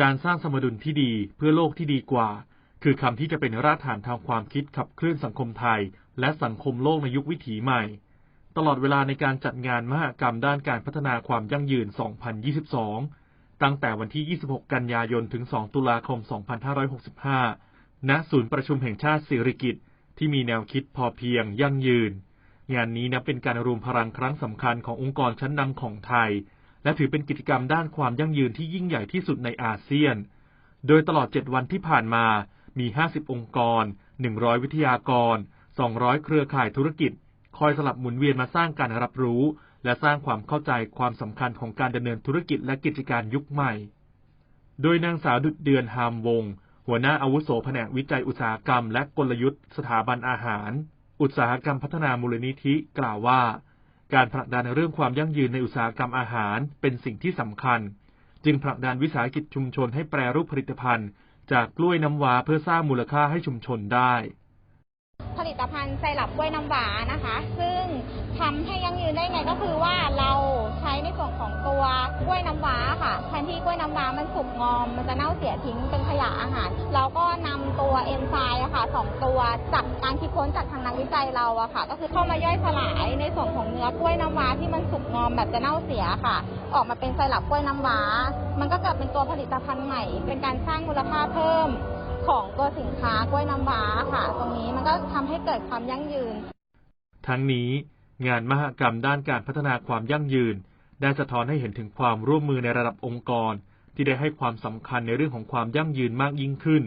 การสร้างสมดุลที่ดีเพื่อโลกที่ดีกว่า คือคำที่จะเป็นรากฐานทางความคิดขับเคลื่อนสังคมไทย และสังคมโลกในยุควิถีใหม่ ตลอดเวลาในการจัดงานมหกรรมด้านการพัฒนาความยั่งยืน 2022 ตั้งแต่วันที่ 26 กันยายน ถึง 2 ตุลาคม 2565 ณ ศูนย์ประชุมแห่งชาติสิริกิติ์ที่มีแนวคิดพอเพียงยั่งยืน งานนี้นับเป็นการรวมพลังครั้งสำคัญขององค์กรชั้นนำของไทย และถือเป็นกิจกรรมด้านความยั่งยืนที่ยิ่งใหญ่ที่สุดในอาเซียน โดยตลอด 7 วันที่ผ่านมา มี 50 องค์กร 100 วิทยากร 200 เครือข่ายธุรกิจ คอยสลับหมุนเวียนมาสร้างการรับรู้ และสร้างความเข้าใจความสำคัญของการดำเนินธุรกิจและกิจการยุคใหม่ โดยนางสาวดุดเดือนฮามวงศ์หัวหน้าอาวุโสแผนกวิจัยอุตสาหกรรม และกลยุทธ์ สถาบันอาหาร อุตสาหกรรมพัฒนามูลนิธิกล่าวว่า การผลักดันเรื่องความยั่งยืนในอุตสาหกรรมอาหารเป็นสิ่งที่สำคัญ จึงผลักดันวิสาหกิจชุมชนให้แปรรูปผลิตภัณฑ์ จากกล้วยน้ำว้าเพื่อสร้างมูลค่าให้ชุมชนได้ ผลิตภัณฑ์ไซรัปกล้วยน้ำว้านะคะ ซึ่งทำให้ยั่งยืนได้ไงก็คือว่าเรา นที่กล้วยน้ำว้ามันสุกงอม มันจะเน่าเสียทิ้งเป็นขยะอาหาร เราก็นำตัวเอนไซม์อะค่ะสองตัวจากการคิดค้นจากทางนักวิจัยเราอะค่ะ ก็คือเข้ามาย่อยสลายในส่วนของเนื้อกล้วยน้ำว้าที่มันสุกงอมแบบจะเน่าเสียค่ะ ออกมาเป็นไซรัปกล้วยน้ำว้า มันก็เกิดเป็นตัวผลิตภัณฑ์ใหม่ เป็นการสร้างมูลค่าเพิ่มของตัวสินค้ากล้วยน้ำว้าค่ะ ตรงนี้มันก็ทำให้เกิดความยั่งยืน ทั้งนี้งานมหกรรมด้านการพัฒนาความยั่งยืน ได้สะท้อนให้เห็นถึงความร่วมมือในระดับองค์กร ที่ได้ให้ความสำคัญในเรื่องของความยั่งยืนมากยิ่งขึ้น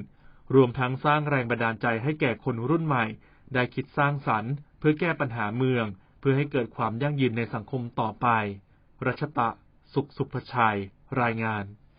รวมทั้งสร้างแรงบันดาลใจให้แก่คนรุ่นใหม่ ได้คิดสร้างสรรค์ เพื่อแก้ปัญหาเมือง เพื่อให้เกิดความยั่งยืนในสังคมต่อไป รัชตะ สุขสุภชัย รายงาน